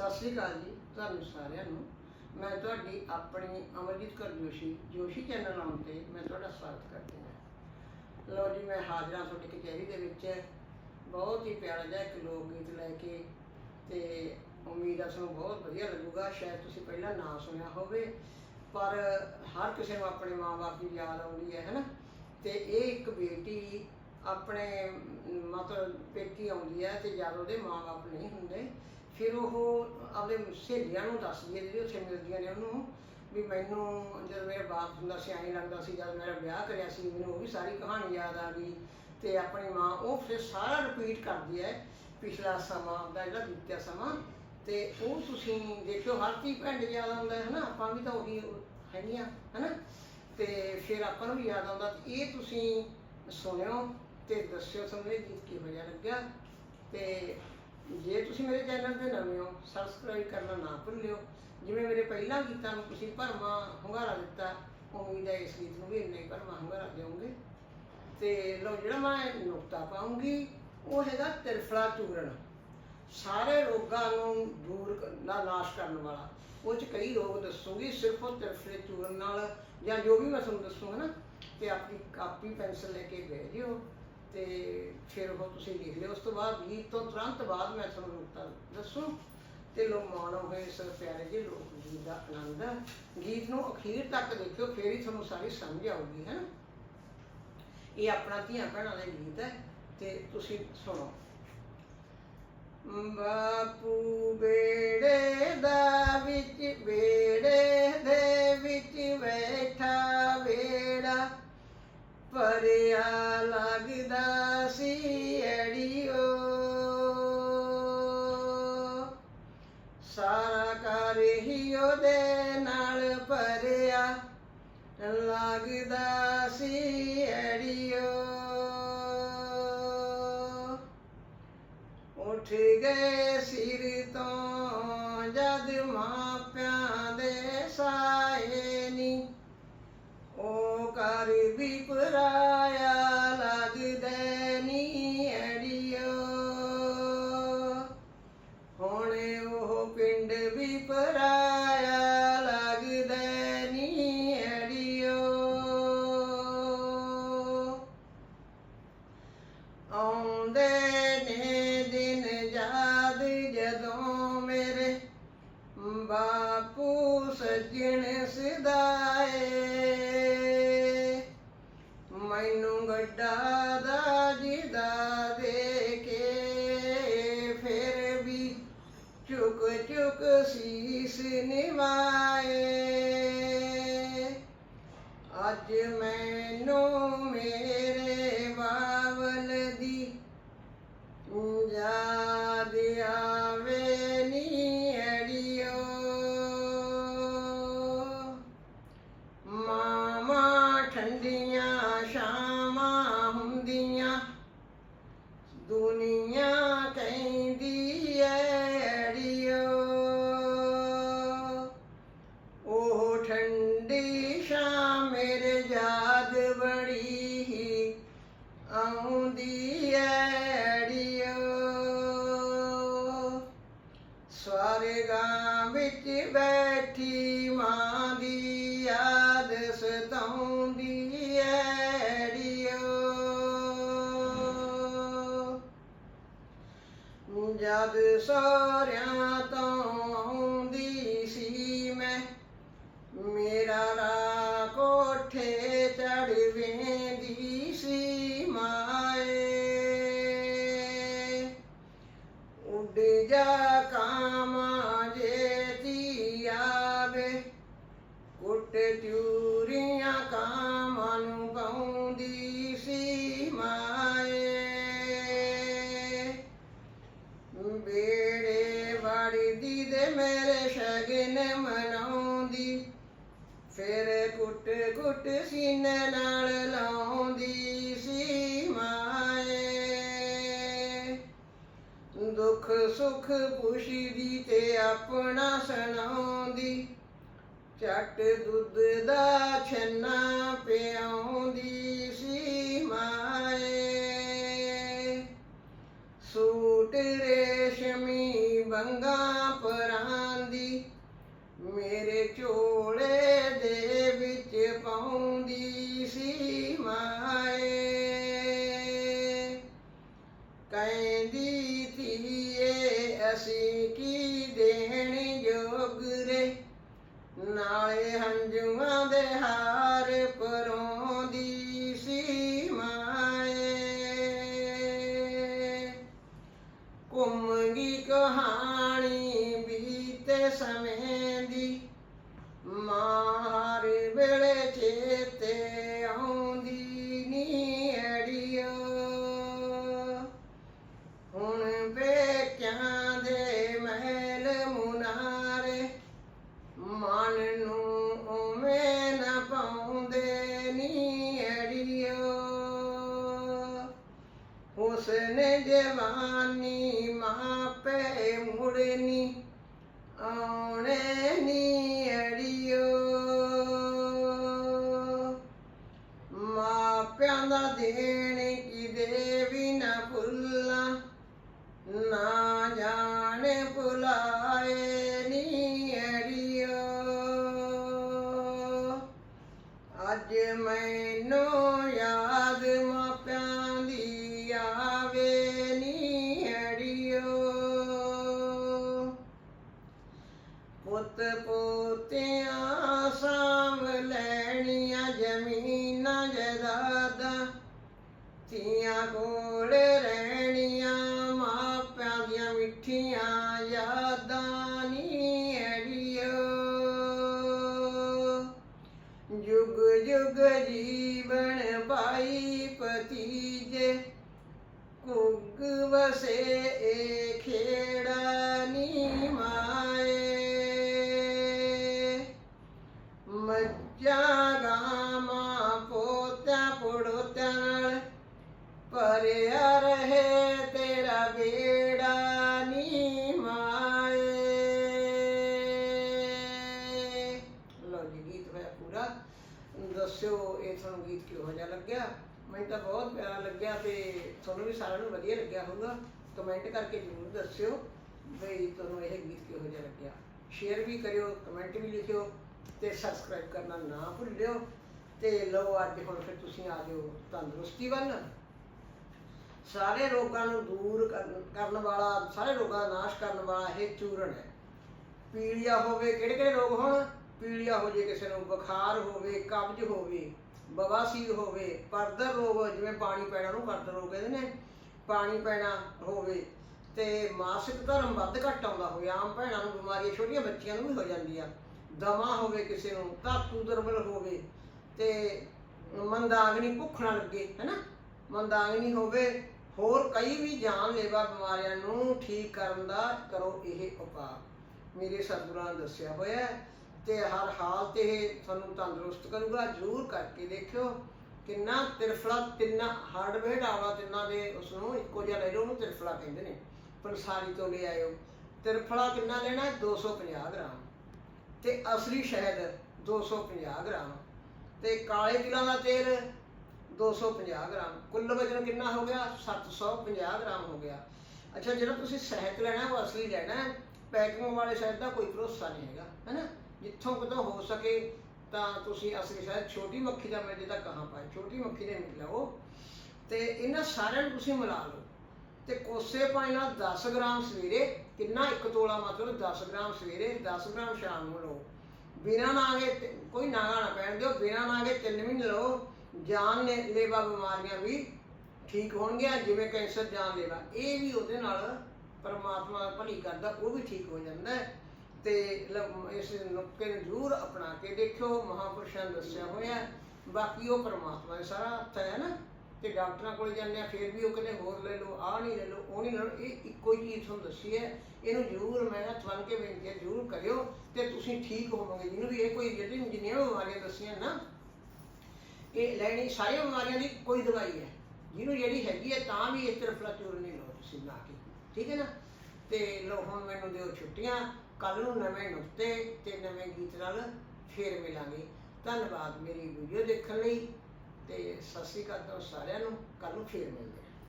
ਸਤਿ ਸ੍ਰੀ ਅਕਾਲ ਜੀ ਤੁਹਾਨੂੰ ਸਾਰਿਆਂ ਨੂੰ। ਮੈਂ ਤੁਹਾਡੀ ਆਪਣੀ ਅਮਰਜੀਤ ਕੌਰ ਜੋਸ਼ੀ ਜੋਸ਼ੀ ਚੈਨਲ ਨਾਮ ਤੇ ਮੈਂ ਤੁਹਾਡਾ ਸਵਾਗਤ ਕਰਦੀ ਹਾਂ। ਲਓ ਜੀ, ਮੈਂ ਹਾਜ਼ਰ ਹਾਂ ਤੁਹਾਡੀ ਕਚਹਿਰੀ ਦੇ ਵਿੱਚ। ਬਹੁਤ ਹੀ ਪਿਆਰਾ ਜਿਹਾ ਇੱਕ ਲੋਕ ਗੀਤ ਲੈ ਕੇ ਤੇ ਉਮੀਦ ਆ ਤੁਹਾਨੂੰ ਬਹੁਤ ਵਧੀਆ ਲੱਗੂਗਾ। ਸ਼ਾਇਦ ਤੁਸੀਂ ਪਹਿਲਾਂ ਨਾ ਸੁਣਿਆ ਹੋਵੇ, ਪਰ ਹਰ ਕਿਸੇ ਨੂੰ ਆਪਣੇ ਮਾਂ-ਬਾਪ ਦੀ ਯਾਦ ਆਉਂਦੀ ਹੈ ਹੈਨਾ ਤੇ ਇਹ ਇੱਕ ਬੇਟੀ ਆਪਣੇ ਮਤਲਬ ਪੇਕੀ ਆਉਂਦੀ ਹੈ ਤੇ ਜਦ ਉਹਦੇ ਮਾਂ-ਬਾਪ ਨਹੀਂ ਹੁੰਦੇ ਫਿਰ ਉਹ ਆਪਣੇ ਸਹੇਲੀਆਂ ਨੂੰ ਦੱਸਦੀ ਹੈ ਜਿਹੜੀ ਉੱਥੇ ਮਿਲਦੀਆਂ ਨੇ ਉਹਨੂੰ ਵੀ ਮੈਨੂੰ ਜਦੋਂ ਮੇਰਾ ਬਾਪ ਹੁੰਦਾ ਸੀ, ਐਂ ਲੱਗਦਾ ਸੀ ਜਦ ਮੇਰਾ ਵਿਆਹ ਕਰਿਆ ਸੀ, ਮੈਨੂੰ ਉਹ ਵੀ ਸਾਰੀ ਕਹਾਣੀ ਯਾਦ ਆ ਗਈ ਤੇ ਆਪਣੀ ਮਾਂ ਉਹ ਫਿਰ ਸਾਰਾ ਰਿਪੀਟ ਕਰਦੀ ਹੈ ਪਿਛਲਾ ਸਮਾਂ ਦਾ ਜਿਹੜਾ ਬੀਤਿਆ ਸਮਾਂ ਤੇ ਉਹ ਤੁਸੀਂ ਦੇਖਿਓ ਹਰ ਤੀ ਭੈਣ ਯਾਦ ਆਉਂਦਾ ਹੈ ਨਾ, ਆਪਾਂ ਵੀ ਤਾਂ ਉਹੀ ਹੈਗੀਆਂ ਹੈਨਾ? ਤੇ ਫਿਰ ਆਪਾਂ ਨੂੰ ਵੀ ਯਾਦ ਆਉਂਦਾ ਇਹ ਤੁਸੀਂ ਸੁਣਿਓ ਤੇ ਦੱਸਿਓ ਤੁਹਾਨੂੰ ਇਹ ਗੀਤ ਕਿਹੋ ਜਿਹਾ ਲੱਗਿਆ ਤੇ ਜੇ ਤੁਸੀਂ ਮੇਰੇ ਚੈਨਲ ਤੇ ਨਵੇਂ ਹੋ ਸਬਸਕ੍ਰਾਈਬ ਕਰਨਾ ਨਾ ਭੁੱਲਿਓ। ਜਿਵੇਂ ਮੇਰੇ ਪਹਿਲਾਂ ਗੀਤਾਂ ਨੂੰ ਤੁਸੀਂ ਭਰਮਾ ਹੁੰਗਾਰਾ ਦਿੱਤਾ, ਉਮੀਦ ਹੈ ਇਸ ਗੀਤ ਨੂੰ ਵੀ ਇੰਨਾ ਹੀ ਭਰਮਾ ਹੁੰਗਾਰਾ ਦਿਓਗੇ। ਤੇ ਲਓ ਜਿਹੜਾ ਮੈਂ ਨੁਕਤਾ ਪਾਉਂਗੀ, ਉਹ ਹੈਗਾ ਤਿਰਫਲਾ ਚੂਰਨ। ਸਾਰੇ ਰੋਗਾਂ ਨੂੰ ਦੂਰ ਕ- ਦਾ ਨਾਸ਼ ਕਰਨ ਵਾਲਾ। ਉਹ ਚ ਕਈ ਰੋਗ ਦੱਸੂਗੀ, ਸਿਰਫ ਉਹ ਤਿਰਫਲੇ ਚੂਰਨ ਨਾਲ ਜਾਂ ਜੋ ਵੀ ਮੈਂ ਤੁਹਾਨੂੰ ਦੱਸੂਗਾ ਨਾ, ਤੇ ਆਪਣੀ ਕਾਪੀ, ਪੈਨਸਲ ਲੈ ਕੇ ਬਹਿ ਜਿਓ। ਤੇ ਫਿਰ ਉਹ ਤੁਸੀਂ ਲਿਖ ਲਿਓ। ਉਸ ਤੋਂ ਬਾਅਦ ਗੀਤ ਤੋਂ ਤੁਰੰਤ ਬਾਅਦ ਮੈਂ ਤੁਹਾਨੂੰ ਨੁਕਤਾ ਦੱਸੂ ਤੇ ਲੋ ਮਾਣੋ ਹੋਏ ਇਸ ਪਿਆਰੇ ਜਿਹੇ ਲੋਕ ਗੀਤ ਦਾ ਆਨੰਦ ਗੀਤ ਨੂੰ ਅਖੀਰ ਤੱਕ ਦੇਖਿਓ, ਫਿਰ ਹੀ ਤੁਹਾਨੂੰ ਸਾਰੀ ਸਮਝ ਆਊਗੀ, ਹੈ ਇਹ ਆਪਣਾ ਧੀਆਂ ਭੈਣਾਂ ਦਾ ਗੀਤ ਹੈ ਤੇ ਤੁਸੀਂ ਸੁਣੋ। ਬਾਪੂ ਬੇੜੇ ਦਾ ਵਿੱਚ, ਬੇੜੇ ਦੇ ਵਿੱਚ ਬੈਠਾ ਵੇੜਾ ਪਰਿਆ ਲੱਗਦਾ ਸੀ ਅੜੀਓ ਸਾਰਾ ਘਰ ਹੀ ਉਹਦੇ ਨਾਲ ਭਰਿਆ ਲੱਗਦਾ ਸੀ ਅੜੀਓ ਉੱਠ ਗਏ ਸਿਰ ਤੋਂ ਉਹ ਵੀ ਪਰਾਇਆ ਲੱਗਦੇ ਨੀ ਅੜੀਓ। ਹੁਣ ਉਹ ਪਿੰਡ ਵੀ ਪਰਾਇਆ ਲੱਗਦੇ ਨੀ ਅੜੀਓ। ਆਉਂਦੇ ਨੇ ਦਿਨ ਯਾਦ ਜਦੋਂ ਮੇਰੇ ਬਾਪੂ ਸੱਜਣ ਸਦਾਏ ਨਿਵਾਏ ਅੱਜ ਮੈਨੂੰ ਮੇਰੇ ਵਿੱਚ ਬੈਠੀ ਮਾਂ ਦੀ ਯਾਦ ਸਤਾਉਂਦੀ ਐ ਜਦ ਸੋਰਿਆਂ ਦੁੱਖ ਸੁਖ ਖੁਸ਼ੀ ਦੀ ਤੇ ਆਪਣਾ ਸੁਣਾਉਂਦੀ। ਚੱਟ ਦੁੱਧ ਦਾ ਛੰਨਾ ਪਿਆਉਂਦੀ ਸੀ ਮਾਏ। ਸੂਟ ਰੇਸ਼ਮੀ ਬੰਗਾ ਪਰਾਂਦੀ, ਮੇਰੇ ਝੋਲੇ ਹੁਸਨ ਜਵਾਨੀ ਮਾਪੇ ਮੁੜਨੀ ਆਉਣੇ ਨੀ ਅੜੀਓ। ਮਾਪਿਆਂ ਦਾ ਦੇਣ ਕਿਦੇ ਵੀ ਨਾ ਪੁੱਤ ਪੋਤਿਆਂ ਸਾਂਭ ਲੈਣੀਆਂ ਜ਼ਮੀਨਾਂ ਜਾਇਦਾਦਾਂ ਧੀਆਂ ਕੋਲ ਰਹਿਣੀਆਂ ਮਾਪਿਆਂ ਦੀਆਂ ਮਿੱਠੀਆਂ ਯਾਦਾਂ ਨੀ ਅੜੀਓ ਜੁਗ ਜੁਗ ਜੀਵਨ ਭਾਈ ਭਤੀਜੇ ਕੁਗ ਵਸੇ ਏ ਖੇੜਾ ਪੜੋਤਿਆਂ ਨਾਲ ਭਰਿਆ ਰਹੇ ਤੇਰਾ ਬੇੜਾ ਨੀ ਮਾਏ। ਲਓ ਜੀ, ਗੀਤ ਹੋਇਆ ਪੂਰਾ। ਦੱਸਿਓ ਇਹ ਤੁਹਾਨੂੰ ਗੀਤ ਕਿਹੋ ਜਿਹਾ ਲੱਗਿਆ? ਮੈਨੂੰ ਤਾਂ ਬਹੁਤ ਪਿਆਰਾ ਲੱਗਿਆ ਤੇ ਤੁਹਾਨੂੰ ਵੀ ਸਾਰਿਆਂ ਨੂੰ ਵਧੀਆ ਲੱਗਿਆ ਹੋਊਗਾ। ਕਮੈਂਟ ਕਰਕੇ ਜ਼ਰੂਰ ਦੱਸਿਓ ਵੀ ਤੁਹਾਨੂੰ ਇਹ ਗੀਤ ਕਿਹੋ ਜਿਹਾ ਲੱਗਿਆ। ਸ਼ੇਅਰ ਵੀ ਕਰਿਓ, ਕਮੈਂਟ ਵੀ ਲਿਖਿਓ ਤੇ ਸਬਸਕ੍ਰਾਈਬ ਕਰਨਾ ਨਾ ਭੁੱਲਿਓ। ਤੇ ਲਓ ਅੱਜ ਹੁਣ ਫਿਰ ਤੁਸੀਂ ਆ ਜਾਓ ਤੰਦਰੁਸਤੀ ਵੱਲ। ਸਾਰੇ ਰੋਗਾਂ ਨੂੰ ਦੂਰ ਕਰਨ ਵਾਲਾ, ਸਾਰੇ ਰੋਗਾਂ ਦਾ ਨਾਸ਼ ਕਰਨ ਵਾਲਾ ਇਹ ਚੂਰਨ ਹੈ। ਪੀਲੀਆ ਹੋਵੇ, ਕਿਹੜੇ ਕਿਹੜੇ ਰੋਗ ਹੋਣ? ਪੀਲੀਆ ਹੋ ਜੇ ਕਿਸੇ ਨੂੰ, ਬੁਖਾਰ ਹੋਵੇ, ਕਬਜ਼ ਹੋਵੇ, ਬਵਾਸੀਰ ਹੋਵੇ, ਪਰਦਰ ਰੋਗ, ਜਿਵੇਂ ਪਾਣੀ ਪੈਣਾ ਨੂੰ ਪਰਦਰ ਰੋਗ ਕਹਿੰਦੇ ਨੇ, ਪਾਣੀ ਪੈਣਾ ਹੋਵੇ ਤੇ ਮਾਸਿਕ ਧਰਮ ਵੱਧ ਘੱਟ ਆਉਂਦਾ ਹੋਵੇ, ਆਮ ਭੈਣਾਂ ਨੂੰ ਬਿਮਾਰੀਆਂ ਛੋਟੀਆਂ ਬੱਚੀਆਂ ਨੂੰ ਵੀ ਹੋ ਜਾਂਦੀਆਂ। ਦਮਾ ਹੋਵੇ ਕਿਸੇ ਨੂੰ, ਧਾਤੂ ਦੁਰਬਲ ਹੋਵੇ ਤੇ ਮੰਦਾਗਨੀ ਭੁੱਖ ਨਾ ਲੱਗੇ, ਹੈਨਾ? ਮੰਦਾਗਨੀ ਹੋਵੇ, ਹੋਰ ਕਈ ਵੀ ਜਾਨਲੇਵਾ ਬਿਮਾਰੀਆਂ ਨੂੰ ਠੀਕ ਕਰਨ ਦਾ ਕਰੋ ਇਹ ਉਪਾਅ। ਮੇਰੇ ਸਤਿਗੁਰਾਂ ਦੱਸਿਆ ਹੋਇਆ ਤੇ ਹਰ ਹਾਲ ਤੇ ਇਹ ਤੁਹਾਨੂੰ ਤੰਦਰੁਸਤ ਕਰੂਗਾ। ਜ਼ਰੂਰ ਕਰਕੇ ਦੇਖਿਓ, ਕਿੰਨਾ ਤਿਰਫਲਾ, ਤਿੰਨਾ ਹਾਰਡਵੇਅਰ ਆਵਾ ਤਿੰਨਾਂ ਦੇ ਉਸ ਨੂੰ ਇੱਕੋ ਜਿਹਾ ਲੈ ਲਓ, ਉਹਨੂੰ ਤਿਰਫਲਾ ਕਹਿੰਦੇ ਨੇ। ਪੰਸਾਰੀ ਤੋਂ ਲੈ ਆਇਓ। ਤਿਰਫਲਾ ਕਿੰਨਾ ਲੈਣਾ? ਹੈ? 250 ਗ੍ਰਾਮ। ਤੇ ਅਸਲੀ ਸ਼ਹਿਦ 250 ਗ੍ਰਾਮ। ਤੇ ਕਾਲੇ ਤਿਲਾਂ ਦਾ ਤੇਲ 250 ਗ੍ਰਾਮ। ਕੁੱਲ ਵਜਨ ਕਿੰਨਾ ਹੋ ਗਿਆ? 750 ਗ੍ਰਾਮ ਹੋ ਗਿਆ। ਅੱਛਾ, ਜਿਹੜਾ ਤੁਸੀਂ ਸ਼ਹਿਦ ਲੈਣਾ ਉਹ ਅਸਲੀ ਲੈਣਾ ਪੈਕਿੰਗ ਵਾਲੇ ਸ਼ਹਿਦ ਦਾ ਕੋਈ ਭਰੋਸਾ ਨਹੀਂ ਹੈਗਾ, ਹੈਨਾ? ਜਿੱਥੋਂ ਕਿਤੋਂ ਹੋ ਸਕੇ ਤਾਂ ਤੁਸੀਂ ਅਸਲੀ ਸ਼ਹਿਦ ਛੋਟੀ ਮੱਖੀ ਦਾ ਮਿਲ ਜਿਹਦਾ ਤਾਂ ਕਹਾਂ ਪਾਏ ਛੋਟੀ ਮੱਖੀ ਦੇ ਮਿਲ ਲਓ ਤੇ ਇਹਨਾਂ ਸਾਰਿਆਂ ਨੂੰ ਤੁਸੀਂ ਮਿਲਾ ਲਓ। ਤੇ ਕੋਸੇ ਪਾਣੀ ਨਾਲ 10 ਗ੍ਰਾਮ ਸਵੇਰੇ, ਕਿੰਨਾ? ਇੱਕ ਤੋਲਾ ਮਤਲਬ 10 ਗ੍ਰਾਮ ਸਵੇਰੇ 10 ਗ੍ਰਾਮ ਸ਼ਾਮ ਨੂੰ ਲਓ। ਬਿਨਾਂ ਨਾਗੇ ਤੇ- ਕੋਈ ਨਾਗਾ ਨਾ ਪੈਣ ਦਿਓ, ਬਿਨਾਂ ਨਾਗੇ ਤਿੰਨ ਮਹੀਨੇ ਲਓ ਜਾਨ ਨੇ ਲੇਵਾ ਬਿਮਾਰੀਆਂ ਵੀ ਠੀਕ ਹੋਣਗੀਆਂ, ਜਿਵੇਂ ਕੈਂਸਰ ਜਾਨ ਲੇਵਾ। ਇਹ ਵੀ ਉਹਦੇ ਨਾਲ ਪਰਮਾਤਮਾ ਭਲੀ ਕਰਦਾ, ਉਹ ਵੀ ਠੀਕ ਹੋ ਜਾਂਦਾ ਹੈ। ਤੇ ਲ- ਇਸ ਨੁਕਤੇ ਨੂੰ ਜ਼ਰੂਰ ਅਪਣਾ ਕੇ ਦੇਖਿਓ, ਮਹਾਪੁਰਸ਼ਾਂ ਨੇ ਦੱਸਿਆ ਹੋਇਆ ਹੈ। ਬਾਕੀ ਉਹ ਪਰਮਾਤਮਾ ਦਾ ਸਾਰਾ ਹੱਥ ਹੈ ਨਾ। ਤੇ ਡਾਕਟਰਾਂ ਕੋਲ ਜਾਂਦੇ ਆ, ਫਿਰ ਵੀ ਉਹ ਕਹਿੰਦੇ ਹੋਰ ਲੈ ਲਓ, ਆਹ ਨਹੀਂ ਲੈ ਲਓ, ਉਹ ਨਹੀਂ ਲੈ ਲਓ। ਇਹ ਇੱਕੋ ਹੀ ਚੀਜ਼ ਤੁਹਾਨੂੰ ਦੱਸੀ ਹੈ। ਇਹਨੂੰ ਜ਼ਰੂਰ ਮੈਂ ਹੱਥ ਬੰਨ੍ਹ ਕੇ ਬੇਨਤੀ ਜ਼ਰੂਰ ਕਰਿਓ ਤੇ ਤੁਸੀਂ ਠੀਕ ਹੋਵੋਗੇ। ਜਿਹਨੂੰ ਵੀ ਇਹ ਕੋਈ ਜਿਹੜੀ ਜਿੰਨੀਆਂ ਬਿਮਾਰੀਆਂ ਦੱਸੀਆਂ ਨਾ, ਇਹ ਲੈਣੀ ਸਾਰੀਆਂ ਬਿਮਾਰੀਆਂ ਦੀ ਕੋਈ ਦਵਾਈ ਹੈ। ਜਿਹਨੂੰ ਜਿਹੜੀ ਹੈਗੀ ਹੈ, ਤਾਂ ਵੀ ਇਸ ਤਰਫ ਚੂਰਨ ਨਹੀਂ ਲਓ ਤੁਸੀਂ ਨਾ ਕੇ। ਠੀਕ ਹੈ ਨਾ? ਤੇ ਲੋ ਹੁਣ ਮੈਨੂੰ ਦਿਓ ਛੁੱਟੀਆਂ। ਕੱਲ ਨੂੰ ਨਵੇਂ ਨੁਕਤੇ ਤੇ ਨਵੇਂ ਗੀਤ ਨਾਲ ਫੇਰ ਮਿਲਾਂਗੇ। ਧੰਨਵਾਦ, ਮੇਰੀ ਵੀਡੀਓ ਦੇਖਣ ਲਈ। ਤੇ ਸਤਿ ਸ਼੍ਰੀ ਅਕਾਲ ਤੁਹਾਨੂੰ ਸਾਰਿਆਂ ਨੂੰ ਕੱਲ ਨੂੰ ਫੇਰ ਮਿਲਾਂਗੇ